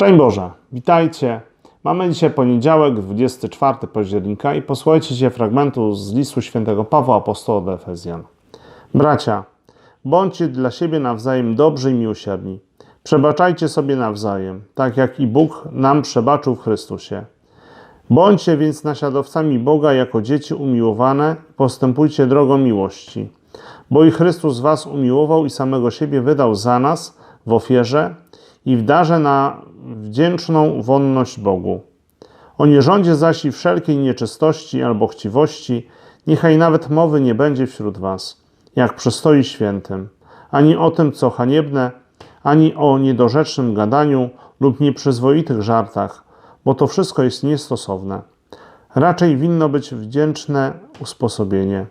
Szczęść Boże, witajcie. Mamy dzisiaj poniedziałek, 24 października i posłuchajcie się fragmentu z listu świętego Pawła Apostoła do Efezjan. Bracia, bądźcie dla siebie nawzajem dobrzy i miłosierni. Przebaczajcie sobie nawzajem, tak jak i Bóg nam przebaczył w Chrystusie. Bądźcie więc naśladowcami Boga jako dzieci umiłowane, postępujcie drogą miłości. Bo i Chrystus was umiłował i samego siebie wydał za nas w ofierze i w darze na wdzięczną wonność Bogu. O nierządzie zaś i wszelkiej nieczystości albo chciwości, niechaj nawet mowy nie będzie wśród was, jak przystoi świętym, ani o tym, co haniebne, ani o niedorzecznym gadaniu lub nieprzyzwoitych żartach, bo to wszystko jest niestosowne. Raczej winno być wdzięczne usposobienie.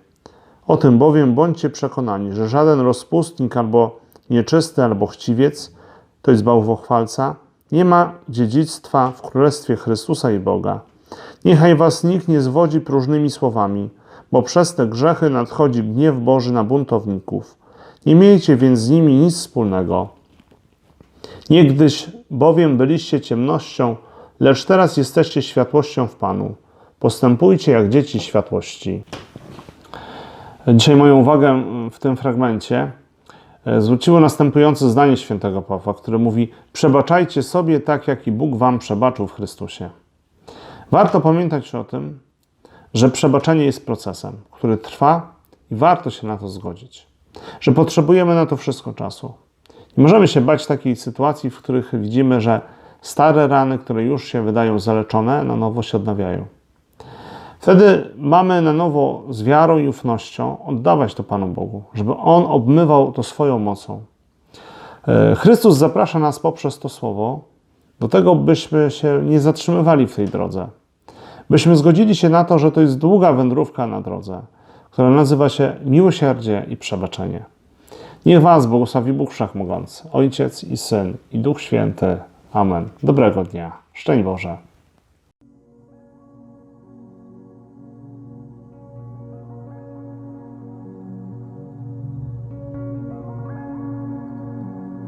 O tym bowiem bądźcie przekonani, że żaden rozpustnik albo nieczysty, albo chciwiec, to jest bałwochwalca, nie ma dziedzictwa w Królestwie Chrystusa i Boga. Niechaj was nikt nie zwodzi próżnymi słowami, bo przez te grzechy nadchodzi gniew Boży na buntowników. Nie miejcie więc z nimi nic wspólnego. Niegdyś bowiem byliście ciemnością, lecz teraz jesteście światłością w Panu. Postępujcie jak dzieci światłości. Dzisiaj moją uwagę w tym fragmencie zwróciło następujące zdanie świętego Pawła, które mówi: Przebaczajcie sobie tak, jak i Bóg wam przebaczył w Chrystusie. Warto pamiętać o tym, że przebaczenie jest procesem, który trwa i warto się na to zgodzić. Że potrzebujemy na to wszystko czasu. Nie możemy się bać takiej sytuacji, w których widzimy, że stare rany, które już się wydają zaleczone, na nowo się odnawiają. Wtedy mamy na nowo z wiarą i ufnością oddawać to Panu Bogu, żeby On obmywał to swoją mocą. E, Chrystus zaprasza nas poprzez to słowo do tego, byśmy się nie zatrzymywali w tej drodze. Byśmy zgodzili się na to, że to jest długa wędrówka na drodze, która nazywa się miłosierdzie i przebaczenie. Niech Was błogosławi Bóg Wszechmogący, Ojciec i Syn i Duch Święty. Amen. Dobrego dnia. Szczęść Boże.